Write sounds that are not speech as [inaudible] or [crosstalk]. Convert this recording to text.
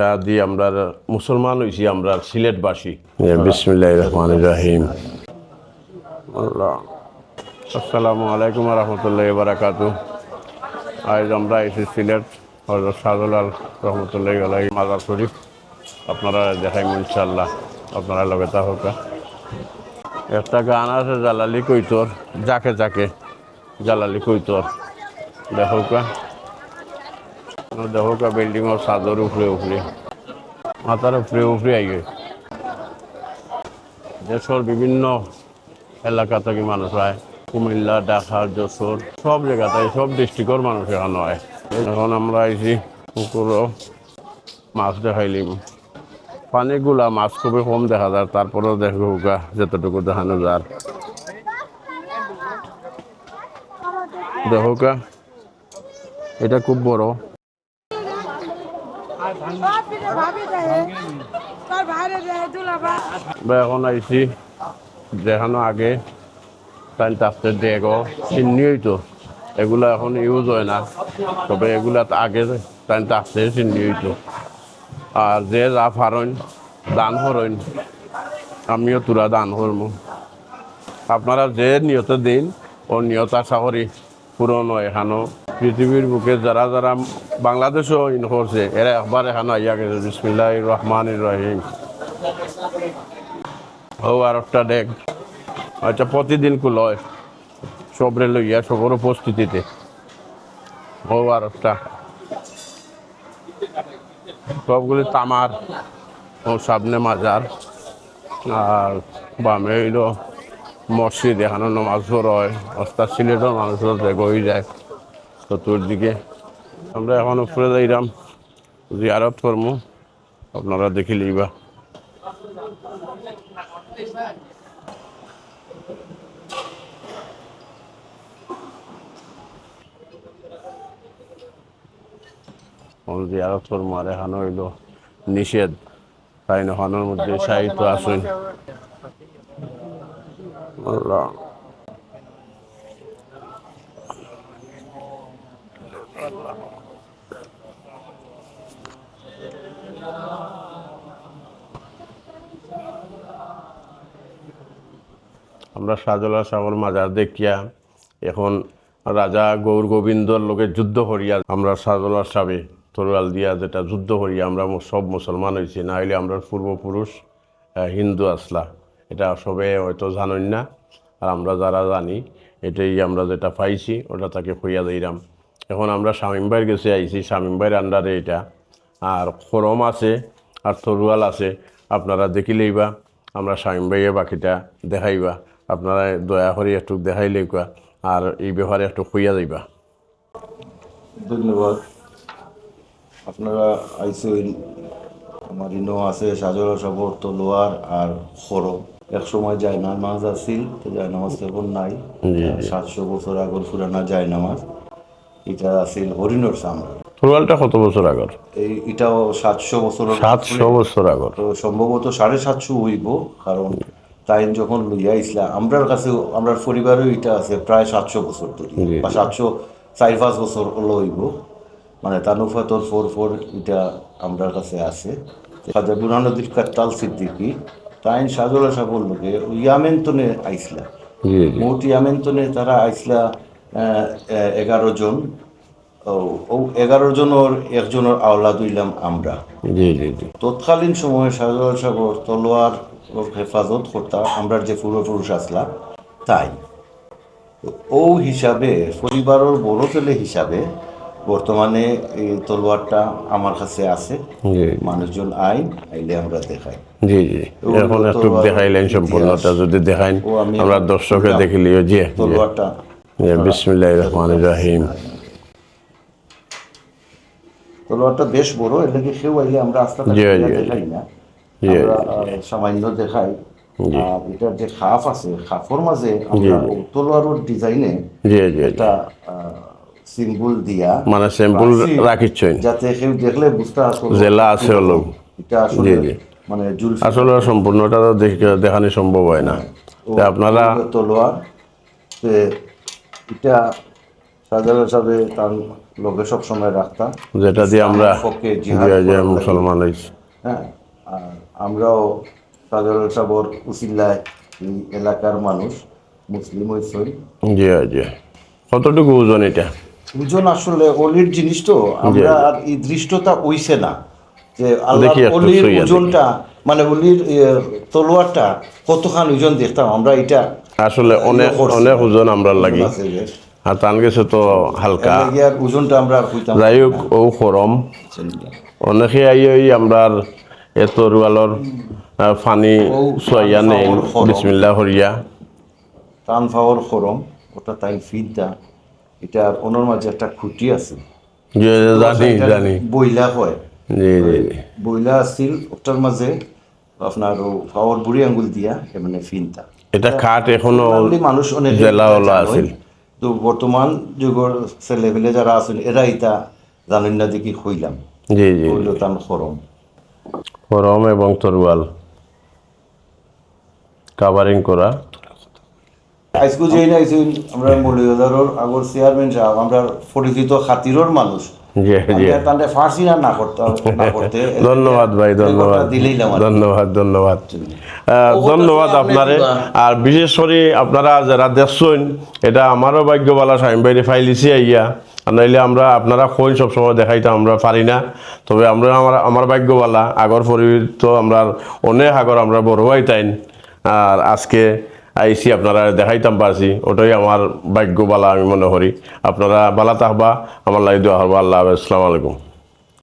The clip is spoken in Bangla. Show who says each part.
Speaker 1: এটা দিয়ে আমরা মুসলমান হয়েছি আমরা সিলেটবাসী। বিসমিল্লাহ রহমান রাহিম। আল্লাহ। আসসালামু আলাইকুম রহমতুল্লাহ বারাকাতু আজ আমরা এসে সিলেট হজরত শাহজলাল রহমতুল্লাহ আলাই মাজার শরীফ। আপনারা দেখাই ইনশাল্লাহ আপনারা লগে তা হোক একটা গান আছে জালালি কইতর যাকে যাকে জালালি কইতর দেখো কা দেখো কা বিল্ডিংয়ের ছাদর উপরে উপরে মাথার উপরে উপরে আই দেশের বিভিন্ন এলাকা থেকে মানুষ হয় কুমিল্লা, ঢাকা যশোর সব জায়গাতে সব ডিস্ট্রিক্টর মানুষ এখানে হয় এখন আমরা আইছি পুকুরও মাছ দেখাইলিম পানিগুলা মাছ খুবই কম দেখা যায়। তারপরেও দেখব গা যতটুকু দেখানো যার দেখো এটা খুব বড়। এখন আইছি। আগে তাতে ডেগ চিনিই তো এগুলা এখন ইউজ হয় না। তবে এগুলা আগে তাই তাতে চিনিই তো আর যে যা ফারইন দান হরইন আমিও তোরা দান হরমু আপনারা যে নিয়ত দিন ও নিয়ত আশা করি পূরণ হয় এখানেও পৃথিবীর বুকে যারা যারা বাংলাদেশও ইন করছে, এরা একবার এখানে আইয়া গেছে। বিসমিল্লাহ রহমান রহিম। ও, আর একটা ডেক আচ্ছা প্রতিদিন কুলয় সবরে লইয়া, সবর উপস্থিতিতে। ও, আর একটা। সবগুলি তামার। ও, সামনে মাজার। আর বামে হইল মসজিদ, এখানে নমাজ হয়। অস্তা সিলেটও মানুষের হয়ে যায়। চতুর্দিকে। আমরা এখন উপরে যাইলাম জিয়ারত করমু আপনারা দেখি লইবা জিয়ারত করমু আর এখানে হইল নিষেধ। তাই নখানোর মধ্যে সাহিত্য আসুন আল্লাহ। আমরা শাহজালাল সাগর মাজার দেখিয়া এখন রাজা গৌর গোবিন্দর লোকে যুদ্ধ করিয়া আমরা শাহজালাল সাবে তরোয়াল দিয়া যেটা যুদ্ধ করিয়া আমরা সব মুসলমান হয়েছি না হইলে আমরা পূর্বপুরুষ হিন্দু আসলা। এটা সবে হয়তো জানেন না, আর আমরা যারা জানি, এটাই আমরা যেটা পাইছি, ওটা তাকে কইয়া দিলাম। এখন আমরা শামিমবাইয়ের গেছে আইছি শামিমবাইয়ের আন্ডারে এটা। আর খরম আছে, আর তরুয়াল আছে, আপনারা দেখিলেইবা, আমরা শামিমবাইয়ে বাকিটা দেখাইবা। আপনারা দয়া করে একটু দেখাইলেই কোয়া আর এই ব্যাপারে একটু কইয়া যাইবা।
Speaker 2: ধন্যবাদ। আপনারা আইসেন আমার ইনো আছে সাজর সাগর তলোয়ার আর খরম এক সময় যায় নামাজ আছিল তো যায় নামাজ এখন নাই। সাতশো বছর আগর পুরানা যায় নামাজ। এটা আছিল হরিণর সামরা
Speaker 1: তরুয়ালটা কত বছর আগর?
Speaker 2: এই এটাও সাতশো বছর
Speaker 1: সাতশো বছর আগর।
Speaker 2: তো সম্ভবত সাড়ে সাতশো হইব কারণ তাই যখন লইয়া ইসলা আমরার কাছে আমরার পরিবারেও এটা আছে প্রায় সাতশো বছর ধরে বা সাতশো চার পাঁচ বছর হলো হইব মানে তানুফাতর ফোর ফোর এটা আমরার কাছে আছে। খাজা বুরহানুদ্দিন কাত্তাল সিদ্দিকি তাইন সাজলা সাবল লোকে ইয়ামেন্তনে আইসলা। মোট ইয়ামেন্তনে তারা আইসলা এগারো জন। ও এগারো জনের একজনের আওলাদ হইলাম আমরা। তৎকালীন সময়ে শাহজালাল সাগর তলোয়ার ওর হেফাজত করতাম আমরা যে পূর্বপুরুষ আসলাম তাই। ও হিসাবে পরিবারের বড় ছেলে হিসাবে বর্তমানে এই তলোয়ারটা আমার কাছে আছে মানুষজন আইন আইলে আমরা দেখাই।
Speaker 1: জি জি এখন একটু দেখাইলেন সম্পূর্ণটা যদি দেখাইন আমরা দর্শকে দেখিলিও
Speaker 2: তলোয়ারটা।
Speaker 1: বিসমিল্লাহির রহমানির রহিম।
Speaker 2: তলোয়ারটা বেশ বড় এর লাগে কেউ আইলে আমরা আস্তে। দেখাই না। আমরা সামান্য দেখাই। এটার যে খাফ আছে খাফর মাঝে আমরা ও ডিজাইনে
Speaker 1: জি জি জি
Speaker 2: একটা সিম্বল দিয়া
Speaker 1: মানে স্যাম্পল
Speaker 2: রাখছি, যাতে কেউ দেখলে বুঝতে আসলে
Speaker 1: জেলা আছে হলো।
Speaker 2: এটা আসলে। মানে জুলফি
Speaker 1: আসলে সম্পূর্ণটা দেখানো সম্ভব হয় না। আপনারা
Speaker 2: তলোয়ার এটা সাজানো সাবে তার লোকে সবসময় রাখতাম।
Speaker 1: যেটা দিয়ে আমরা। মুসলমান
Speaker 2: হ্যাঁ আর আমরাও সাধারণ সাবর উসিল্লায় এই এলাকার মানুষ মুসলিম হয়েছই
Speaker 1: জি জি। কতটুকু ওজন এটা?
Speaker 2: ওজন আসলে অলির জিনিস তো আমরা আর এই দৃষ্টতা ওইছে না যে আল্লাহ অলির ওজনটা মানে অলির ইয়ে, তলোয়ারটা কতখান ওজন দেখতাম আমরা এটা
Speaker 1: আসলে অনেক অনেক ওজন আমরা লাগি। আর তান গেছে তো হালকা।
Speaker 2: ওজনটা আমরা
Speaker 1: যাই হোক ও খরম অনেকে আই আমরা এত রুয়ালর ফানি সোয়াইয়া নেই
Speaker 2: ফাওয়ার।
Speaker 1: বিসমিল্লাহ হরিয়া
Speaker 2: টান ফাওয়ার খরম ওটা তাই ফিনটা এটার ওনার মাঝে একটা খুঁটি আছে।
Speaker 1: জানি জানি।
Speaker 2: বইলা হয়।
Speaker 1: জি জি
Speaker 2: বইলা আছিল ওটার মাঝে আপনার ও পাওয়ার বুড়ি আঙ্গুল দিয়া মানে ফিনটা
Speaker 1: এটা খাট
Speaker 2: এখনও মানুষ অনেক
Speaker 1: জেলা ওলা আছিল।
Speaker 2: তো বর্তমান যুগের ছেলেপেলে যারা আছেন এরা ইটা জানেন না দেখি হইলাম
Speaker 1: জি জি
Speaker 2: তান খরম।
Speaker 1: খরম এবং তরুয়াল। কাভারিং করা।
Speaker 2: আজকে যেই না আইসুন আমরা আগর চেয়ারম্যান সাহেব আমরা পরিচিত খাতিরর মানুষ।
Speaker 1: জি জি।
Speaker 2: আমরা ফার্সি না না করতে না করতে [laughs]
Speaker 1: ধন্যবাদ ভাই ধন্যবাদ।
Speaker 2: দিলেইলাম
Speaker 1: ধন্যবাদ ধন্যবাদ। ধন্যবাদ আপনারে। আর বিশেষ করে আপনারা যারা দেখছেন এটা আমারও ভাগ্যবালা সাইম বাইরে ফাইলিছি আইয়া। নাইলে আমরা আপনারা খোঁজ সবসময় দেখাইতে আমরা পারি না। তবে আমরা আমার আমার ভাগ্যবালা, আগর পরিচিত আমরা অনেক আগর আমরা বড় হইতাইন আর আজকে আইসি আপনারা দেখাইতাম পারছি, ওটাই আমার ভাগ্যবালা আমি মনে করি। আপনারা বালা থাকবা, আমার লাগে দোয়া হব আল্লাহ আসসালামু আলাইকুম।